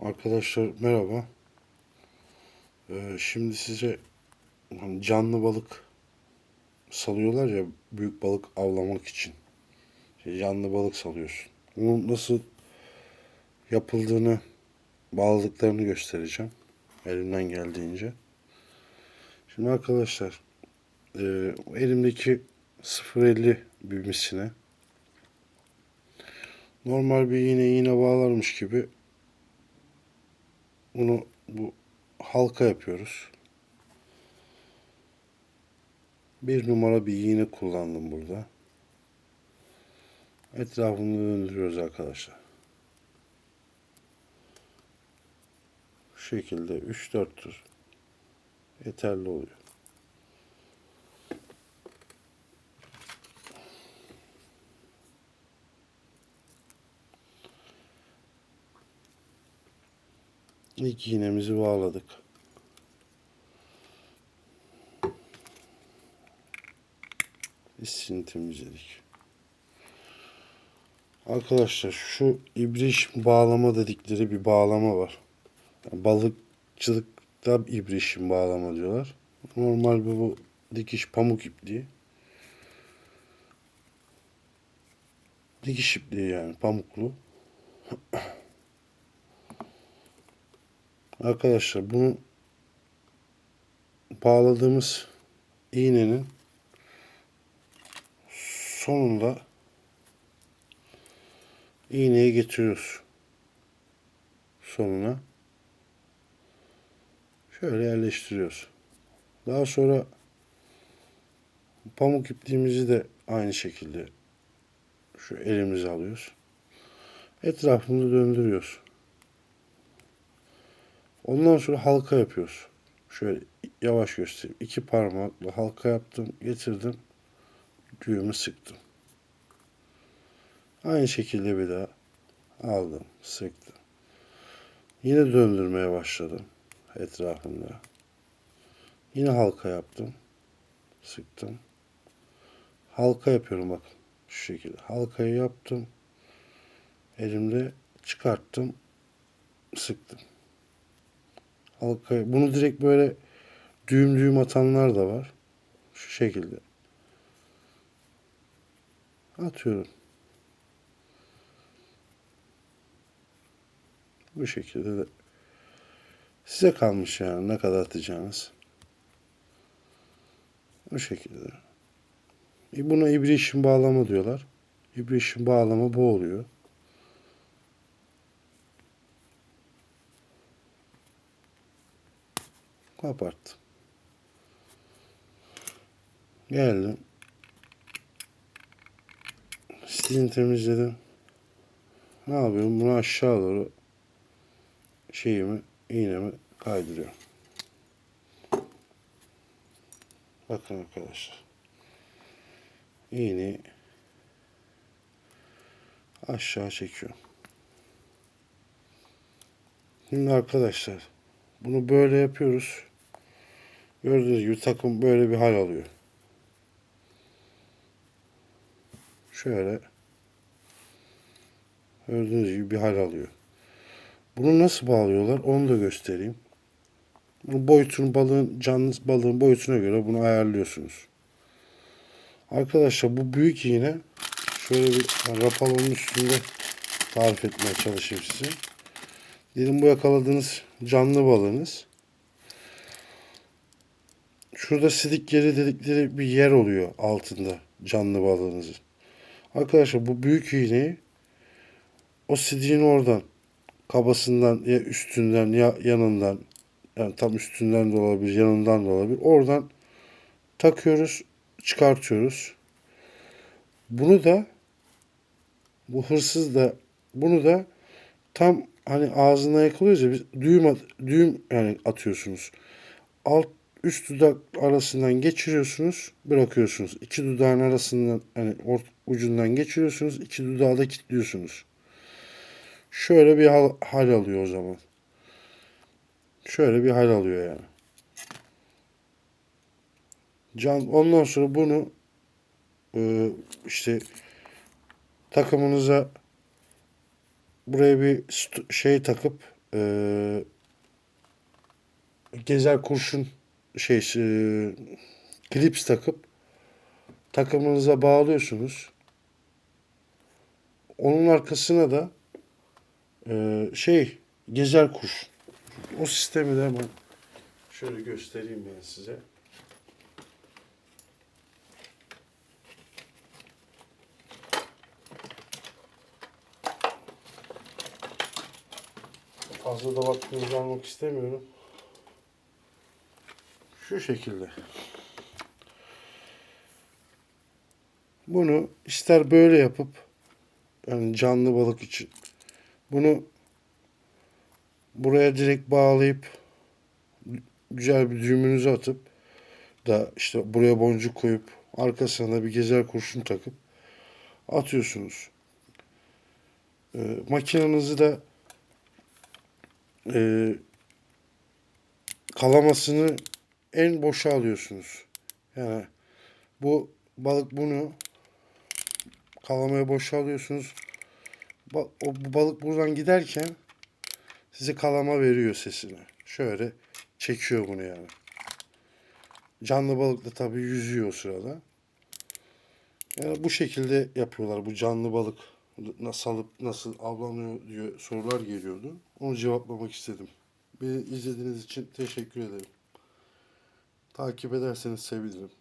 Arkadaşlar merhaba. Ee, şimdi size hani canlı balık salıyorlar ya büyük balık avlamak için. İşte canlı balık salıyorsun. Bunun nasıl yapıldığını, bağladıklarını göstereceğim. Elimden geldiğince. Şimdi arkadaşlar e, elimdeki 0.50 büyümesine normal bir iğne iğne bağlarmış gibi bunu bu halka yapıyoruz. Bir numara bir iğne kullandım burada. Etrafını döndürüyoruz arkadaşlar. Bu şekilde 3-4 tur yeterli oluyor. İlk iğnemizi bağladık. İçini temizledik. Arkadaşlar şu ibriş bağlama dedikleri bir bağlama var. Yani balıkçılıkta ibrişim bağlama diyorlar. Normal bu, bu dikiş pamuk ipliği. Dikiş ipliği yani pamuklu. Arkadaşlar bunu bağladığımız iğnenin sonunda iğneye getiriyoruz. Sonuna. Şöyle yerleştiriyoruz. Daha sonra pamuk ipliğimizi de aynı şekilde şu elimize alıyoruz. Etrafını döndürüyoruz. Ondan sonra halka yapıyoruz. Şöyle yavaş göstereyim. İki parmakla halka yaptım, getirdim. Düğümü sıktım. Aynı şekilde bir daha aldım, sıktım. Yine döndürmeye başladım etrafında. Yine halka yaptım. Sıktım. Halka yapıyorum bakın. Şu şekilde. Halkayı yaptım. Elimde çıkarttım. Sıktım. Halkayı. Bunu direkt böyle düğüm düğüm atanlar da var. Şu şekilde. Atıyorum. Bu şekilde de size kalmış yani ne kadar atacağınız. Bu şekilde. E buna ibrişim bağlama diyorlar. İbrişim bağlama bu oluyor. Kapattım. Geldim. Stilini temizledim. Ne yapıyorum? Bunu aşağı doğru şeyimi, iğnemi kaydırıyorum. Bakın arkadaşlar. İğneyi aşağı çekiyorum. Şimdi arkadaşlar bunu böyle yapıyoruz. Gördüğünüz gibi takım böyle bir hal alıyor. Şöyle gördüğünüz gibi bir hal alıyor. Bunu nasıl bağlıyorlar onu da göstereyim. Bunu boyutunu balığın canlı balığın boyutuna göre bunu ayarlıyorsunuz. Arkadaşlar bu büyük iğne şöyle bir rapalonun üstünde tarif etmeye çalışayım size. Diyelim bu yakaladığınız canlı balığınız. Şurada sidik yeri dedikleri bir yer oluyor altında canlı balığınızın. Arkadaşlar bu büyük iğneyi o sidiğin oradan kabasından ya üstünden ya yanından yani tam üstünden de olabilir yanından da olabilir. Oradan takıyoruz çıkartıyoruz. Bunu da bu hırsız da bunu da tam hani ağzına yakalıyoruz ya biz düğüm düğüm yani atıyorsunuz. Alt üst dudak arasından geçiriyorsunuz, bırakıyorsunuz. İki dudağın arasından hani ort, ucundan geçiriyorsunuz, iki dudağı da kilitliyorsunuz. Şöyle bir hal, hal alıyor o zaman. Şöyle bir hal alıyor yani. Can ondan sonra bunu e, işte takımınıza buraya bir şey takıp e, gezer kurşun şey e, klips takıp takımınıza bağlıyorsunuz. Onun arkasına da e, şey gezer kurşun. O sistemi de hemen şöyle göstereyim ben size. Fazla da vaktinizi almak istemiyorum. Şu şekilde. Bunu ister böyle yapıp yani canlı balık için bunu buraya direkt bağlayıp güzel bir düğümünüzü atıp da işte buraya boncuk koyup arkasına da bir gezer kurşun takıp atıyorsunuz. Ee, makinenizi de e, kalamasını en boşa alıyorsunuz. Yani bu balık bunu kalamaya boşa alıyorsunuz. Ba- o balık buradan giderken size kalama veriyor sesini. Şöyle çekiyor bunu yani. Canlı balık da tabii yüzüyor o sırada. Yani bu şekilde yapıyorlar. Bu canlı balık nasıl alıp nasıl avlanıyor diye sorular geliyordu. Onu cevaplamak istedim. Beni izlediğiniz için teşekkür ederim. Takip ederseniz sevinirim.